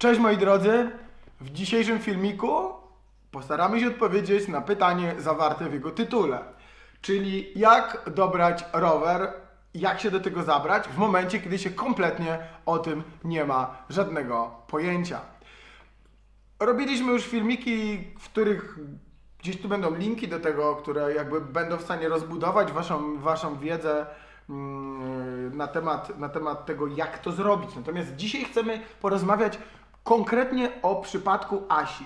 Cześć moi drodzy. W dzisiejszym filmiku postaramy się odpowiedzieć na pytanie zawarte w jego tytule. Czyli jak dobrać rower, jak się do tego zabrać w momencie, kiedy się kompletnie o tym nie ma żadnego pojęcia. Robiliśmy już filmiki, w których gdzieś tu będą linki do tego, które jakby będą w stanie rozbudować waszą, waszą wiedzę mm, na temat, na temat tego, jak to zrobić. Natomiast dzisiaj chcemy porozmawiać konkretnie o przypadku Asi.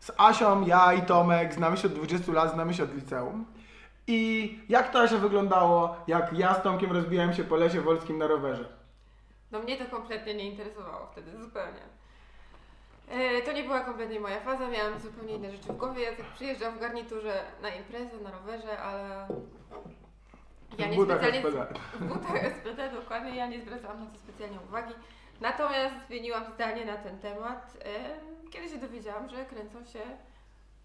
Z Asią, ja i Tomek znamy się od 20 lat, znamy się od liceum. I jak to Asia wyglądało, jak ja z Tomkiem rozbijałem się po lesie wolskim na rowerze? No mnie to kompletnie nie interesowało wtedy, zupełnie. E, To nie była kompletnie moja faza, miałam zupełnie inne rzeczy w głowie. Jacek przyjeżdżał w garniturze na imprezę, na rowerze, ale ja W nie butach specjalnie... SPD. W butach SPD, dokładnie, ja nie zwracałam na to specjalnie uwagi. Natomiast zmieniłam zdanie na ten temat, kiedy się dowiedziałam, że kręcą się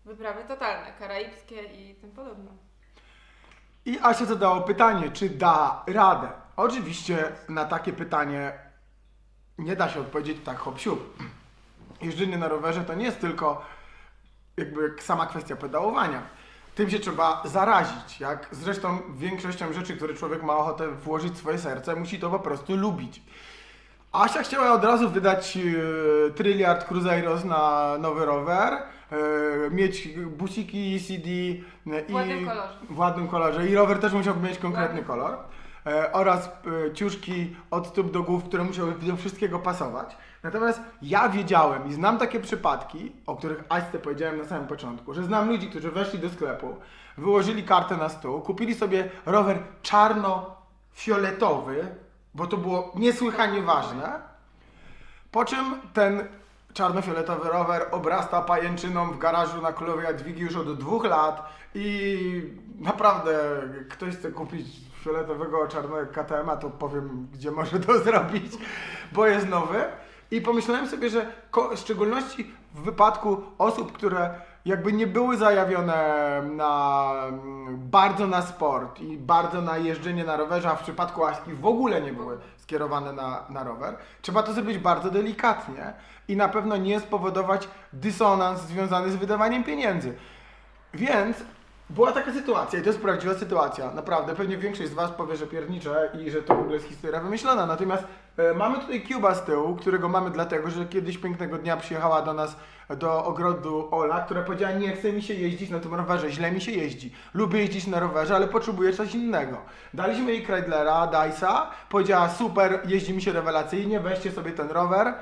wyprawy totalne, karaibskie i tym podobne. I Asia zadało pytanie, czy da radę. Oczywiście na takie pytanie nie da się odpowiedzieć tak hop siup. Jeżdżenie na rowerze to nie jest tylko jakby sama kwestia pedałowania. Tym się trzeba zarazić. Jak zresztą większością rzeczy, które człowiek ma ochotę włożyć w swoje serce, musi to po prostu lubić. Asia chciała od razu wydać e, tryliard Cruzeiros na nowy rower, e, mieć busiki CD e, W ładnym kolorze. w ładnym kolorze i rower też musiał mieć konkretny Ładny. kolor e, oraz e, ciuszki od stóp do głów, które musiały do wszystkiego pasować. Natomiast ja wiedziałem i znam takie przypadki, o których Aśce powiedziałem na samym początku, że znam ludzi, którzy weszli do sklepu, wyłożyli kartę na stół, kupili sobie rower czarno-fioletowy, bo to było niesłychanie ważne, po czym ten czarno-fioletowy rower obrasta pajęczyną w garażu na Królowej Jadwigi już od dwóch lat i naprawdę ktoś chce kupić fioletowego czarnego KTM-a, to powiem, gdzie może to zrobić, bo jest nowy. I pomyślałem sobie, że w szczególności w wypadku osób, które jakby nie były zajawione na bardzo na sport i bardzo na jeżdżenie na rowerze, a w przypadku Aśki w ogóle nie były skierowane na, na rower, trzeba to zrobić bardzo delikatnie i na pewno nie spowodować dysonans związany z wydawaniem pieniędzy. Więc była taka sytuacja i to jest prawdziwa sytuacja. Naprawdę, pewnie większość z Was powie, że piernicze i że to w ogóle jest historia wymyślona. Natomiast e, mamy tutaj Cuba z tyłu, którego mamy dlatego, że kiedyś pięknego dnia przyjechała do nas do ogrodu Ola, która powiedziała, nie chce mi się jeździć na tym rowerze, źle mi się jeździ. Lubię jeździć na rowerze, ale potrzebuję coś innego. Daliśmy jej Kreidlera, Dysa, powiedziała, super, jeździ mi się rewelacyjnie, weźcie sobie ten rower.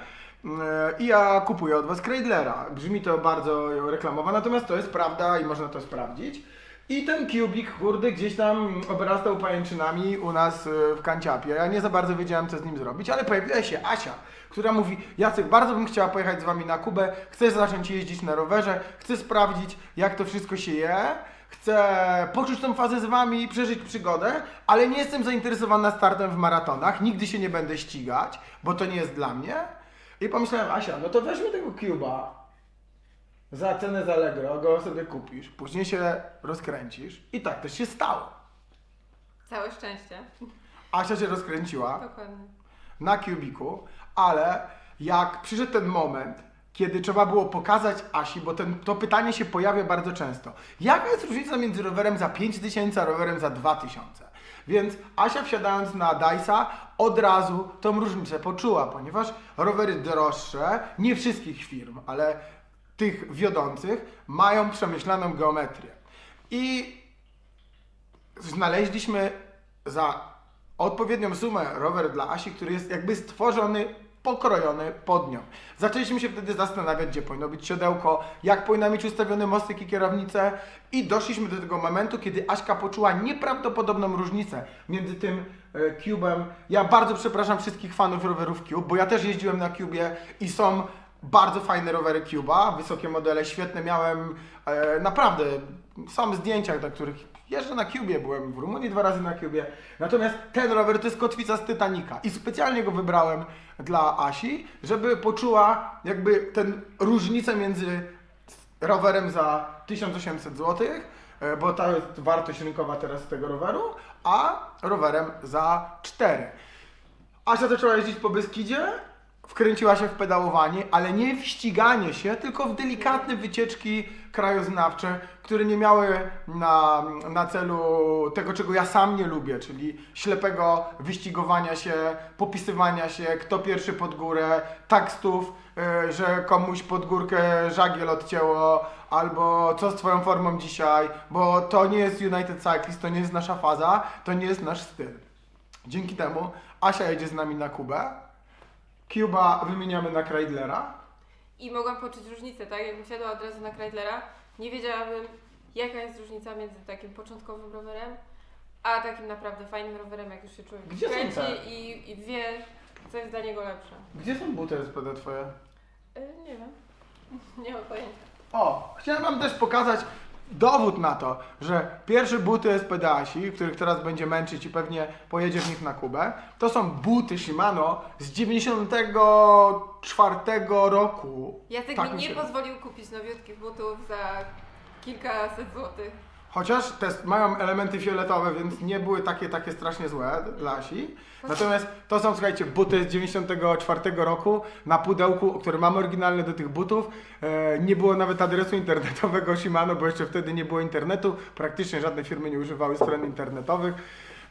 E, I ja kupuję od Was Kreidlera. Brzmi to bardzo reklamowo, natomiast to jest prawda i można to sprawdzić. I ten kubik, kurde, gdzieś tam obrastał pajęczynami u nas e, w kanciapie. Ja nie za bardzo wiedziałem, co z nim zrobić, ale pojawiła się Asia, która mówi, Jacek, bardzo bym chciała pojechać z Wami na Kubę, chcę zacząć jeździć na rowerze, chcę sprawdzić, jak to wszystko się je, chcę poczuć tą fazę z Wami i przeżyć przygodę, ale nie jestem zainteresowana startem w maratonach, nigdy się nie będę ścigać, bo to nie jest dla mnie. I pomyślałem, Asia, no to weźmy tego Cuba, za cenę z Allegro go sobie kupisz, później się rozkręcisz i tak też się stało. Całe szczęście. Asia się rozkręciła Dokładnie. na kubiku, ale jak przyszedł ten moment, kiedy trzeba było pokazać Asi, bo ten, to pytanie się pojawia bardzo często. Jaka jest różnica między rowerem za 5000 a rowerem za 2000? Więc Asia wsiadając na Dysa od razu tą różnicę poczuła, ponieważ rowery droższe, nie wszystkich firm, ale tych wiodących, mają przemyślaną geometrię. I znaleźliśmy za odpowiednią sumę rower dla Asi, który jest jakby stworzony, pokrojony pod nią. Zaczęliśmy się wtedy zastanawiać, gdzie powinno być siodełko, jak powinna mieć ustawiony mostek i kierownicę i doszliśmy do tego momentu, kiedy Aśka poczuła nieprawdopodobną różnicę między tym e, Cube'em. Ja bardzo przepraszam wszystkich fanów rowerów Cube, bo ja też jeździłem na Cubie i są bardzo fajne rowery Cube'a, wysokie modele, świetne miałem, e, naprawdę, są zdjęcia, na których jeżdżę na Cubie, byłem w Rumunii dwa razy na Cubie, natomiast ten rower to jest kotwica z Titanica i specjalnie go wybrałem dla Asi, żeby poczuła jakby ten różnicę między rowerem za 1800 zł, e, bo to jest wartość rynkowa teraz tego roweru, a rowerem za 4. Asia zaczęła jeździć po Beskidzie, wkręciła się w pedałowanie, ale nie w ściganie się, tylko w delikatne wycieczki krajoznawcze, które nie miały na, na celu tego, czego ja sam nie lubię, czyli ślepego wyścigowania się, popisywania się, kto pierwszy pod górę, tekstów, y, że komuś pod górkę żagiel odcięło, albo co z twoją formą dzisiaj, bo to nie jest United Cyclist, to nie jest nasza faza, to nie jest nasz styl. Dzięki temu Asia jedzie z nami na Kubę, Cuba wymieniamy na Kreidlera. I mogłam poczuć różnicę, tak? Jakbym siadła od razu na Kreidlera, nie wiedziałabym, jaka jest różnica między takim początkowym rowerem, a takim naprawdę fajnym rowerem, jak już się człowiek Gdzie są kręci te? i, i wie, co jest dla niego lepsze. Gdzie są buty SPD twoje? Y, nie wiem. nie mam pojęcia. O, chciałem wam też pokazać dowód na to, że pierwsze buty SPD Asi, których teraz będzie męczyć i pewnie pojedzie w nich na Kubę, to są buty Shimano z 94 roku. Jacek Tak mi nie się- pozwolił kupić nowiutkich butów za kilkaset złotych. Chociaż te mają elementy fioletowe, więc nie były takie, takie strasznie złe dla Asi. Natomiast to są, słuchajcie, buty z 94 roku na pudełku, który mamy oryginalne do tych butów. E, nie było nawet adresu internetowego Shimano, bo jeszcze wtedy nie było internetu. Praktycznie żadne firmy nie używały stron internetowych.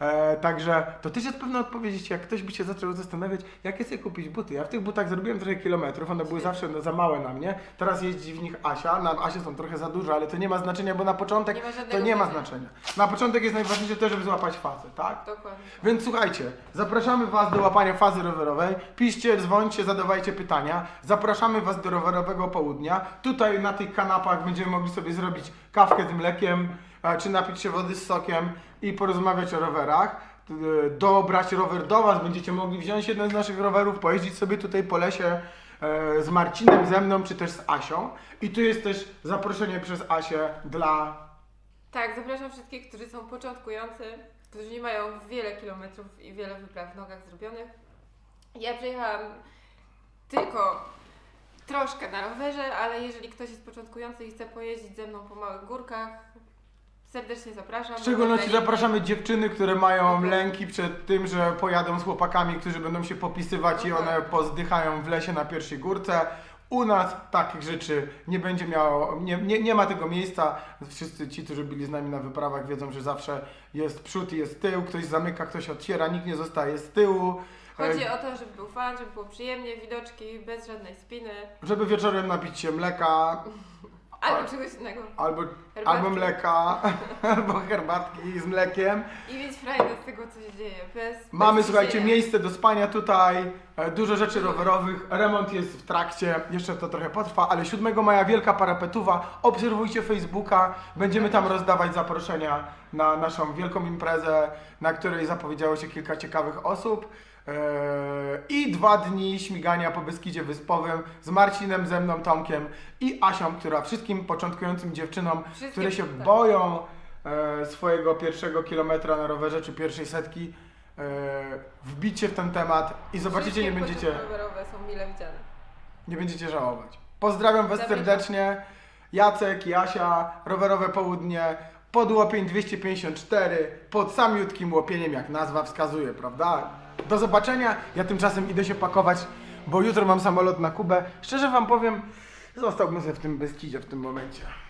E, także to też jest pewna odpowiedź, jak ktoś by się zaczął zastanawiać, jakie sobie kupić buty. Ja w tych butach zrobiłem trochę kilometrów, one były zawsze no, za małe na mnie. Teraz jeździ w nich Asia, na Asie są trochę za duże, ale to nie ma znaczenia, bo na początek Nie to nie ma znaczenia. znaczenia. Na początek jest najważniejsze to, żeby złapać fazę, tak? Dokładnie. Więc słuchajcie, zapraszamy Was do łapania fazy rowerowej. Piszcie, dzwońcie, zadawajcie pytania. Zapraszamy Was do rowerowego południa. Tutaj na tych kanapach będziemy mogli sobie zrobić kawkę z mlekiem, e, czy napić się wody z sokiem i porozmawiać o rowerach. E, Dobrać rower do Was. Będziecie mogli wziąć jeden z naszych rowerów, pojeździć sobie tutaj po lesie e, z Marcinem, ze mną, czy też z Asią. I tu jest też zaproszenie przez Asię dla Tak, zapraszam wszystkich, którzy są początkujący, którzy nie mają wiele kilometrów i wiele wypraw w nogach zrobionych. Ja przejechałam tylko troszkę na rowerze, ale jeżeli ktoś jest początkujący i chce pojeździć ze mną po małych górkach, serdecznie zapraszam. W szczególności zapraszamy dziewczyny, które mają Dokładnie. lęki przed tym, że pojadą z chłopakami, którzy będą się popisywać i one pozdychają w lesie na pierwszej górce. U nas takich rzeczy nie będzie miało, nie, nie, nie ma tego miejsca. Wszyscy ci, którzy byli z nami na wyprawach wiedzą, że zawsze jest przód i jest tył, ktoś zamyka, ktoś otwiera, nikt nie zostaje z tyłu. Chodzi o to, żeby był fan, żeby było przyjemnie, widoczki, bez żadnej spiny, Żeby wieczorem napić się mleka, albo czegoś innego. albo, Herbatki. albo mleka, albo herbatki z mlekiem. I mieć frajdę z tego, co się dzieje. Bez, Mamy, bez słuchajcie, ciśnienia. miejsce do spania tutaj, e, dużo rzeczy rowerowych, remont jest w trakcie, jeszcze to trochę potrwa, ale 7 maja wielka parapetuwa, obserwujcie Facebooka, będziemy tam rozdawać zaproszenia na naszą wielką imprezę, na której zapowiedziało się kilka ciekawych osób. E, I dwa dni śmigania po Beskidzie Wyspowym z Marcinem, ze mną, Tomkiem i Asią, która wszystkim początkującym dziewczynom, Wszystkie- które się tak. boją e, swojego pierwszego kilometra na rowerze czy pierwszej setki, e, wbicie w ten temat i zobaczycie, Wszystkie nie będziecie, rowerowe są mile widziane. nie będziecie żałować. Pozdrawiam Was Zapraszam. serdecznie. Jacek, Jasia, rowerowe południe, podłopień 254, pod samiutkim łopieniem, jak nazwa wskazuje, prawda? Do zobaczenia. Ja tymczasem idę się pakować, bo jutro mam samolot na Kubę. Szczerze Wam powiem, zostałbym sobie w tym Beskidzie w tym momencie.